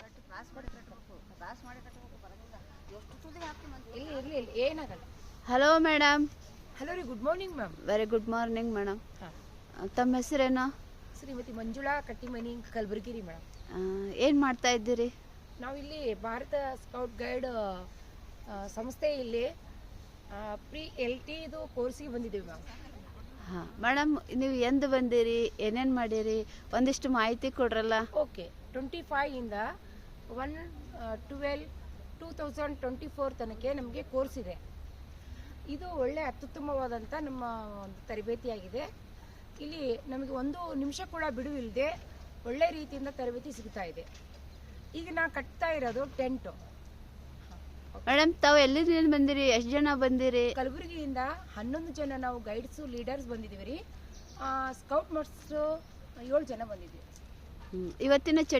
ಕಟ್ಟಿ ಕ್ರಾಸ್ ಮಾಡಿ ಕಟ್ಟಬೇಕು ಕ್ರಾಸ್ ಮಾಡಿ ಕಟ್ಟಬೇಕು ಬರೋದಿಲ್ಲ. ಎಷ್ಟು ತುದಿ ಹಾಕ್ತೀವಿ ಮಂದಿ ಇಲ್ಲಿ ಇರಲಿ ಇಲ್ಲಿ ಏನಾಗಲ್ಲ. ಹಲೋ ಮೇಡಮ್ ಹಲೋ ರೀ good morning ma'am very good morning madam ತಮ್ಮ ಹೆಸರೇನು? ಶ್ರೀಮತಿ ಮಂಜುಳಾ ಕಟ್ಟಿಮನಿ ಕಲಬುರಗಿ ರೀ ಮೇಡಮ್ ಏನು ಮಾಡ್ತಾ ಇದ್ದೀರಿ? ನಾವು ಇಲ್ಲಿ ಭಾರತ ಸ್ಕೌಟ್ ಗೈಡ್ ಸಂಸ್ಥೆ ಇಲ್ಲಿ ಪ್ರಿ ಎಲ್ ಟಿ ಇದು ಕೋರ್ಸಿಗೆ ಬಂದಿದ್ದೀವಿ ಮ್ಯಾಮ್ ಹಾಂ. ಮೇಡಮ್ ನೀವು ಎಂದು ಬಂದಿರಿ ಏನೇನು ಮಾಡಿರಿ? ಒಂದಿಷ್ಟು ಮಾಹಿತಿ ಕೊಡ್ರಲ್ಲ? ಓಕೆ. ಟ್ವೆಂಟಿ ಇಂದ one twelve two thousand twenty four ತನಕ ನಮಗೆ ಕೋರ್ಸ್ ಇದೆ. ಇದು ಒಳ್ಳೆ ಅತ್ಯುತ್ತಮವಾದಂಥ ನಮ್ಮ ಒಂದು ತರಬೇತಿಯಾಗಿದೆ. ಇಲ್ಲಿ ನಮಗೆ ಒಂದು ನಿಮಿಷ ಕೂಡ ಬಿಡುವಿಲ್ಲದೆ ಒಳ್ಳೆ ರೀತಿಯಿಂದ ತರಬೇತಿ ಸಿಗ್ತಾ ಇದೆ. ಈಗ ನಾ ಕಟ್ತಾ ಇರೋದು ಟೆಂಟು. ಮೇಡಮ್ ತಾವು ಎಲ್ಲಿಂದ ಬಂದಿರಿ ಎಷ್ಟು ಜನ ಬಂದಿರಿ? ಕಲಬುರಗಿಯಿಂದ ಹನ್ನೊಂದು ಜನ ನಾವು ಗೈಡ್ಸು ಲೀಡರ್ಸ್ ಬಂದಿದ್ದೀವಿ ರೀ. ಸ್ಕೌಟ್ ಮಾಸ್ಟ್ರು ಏಳು ಜನ ಬಂದಿದ್ದೀವಿ. ಇವತ್ತಿನ ಚಟು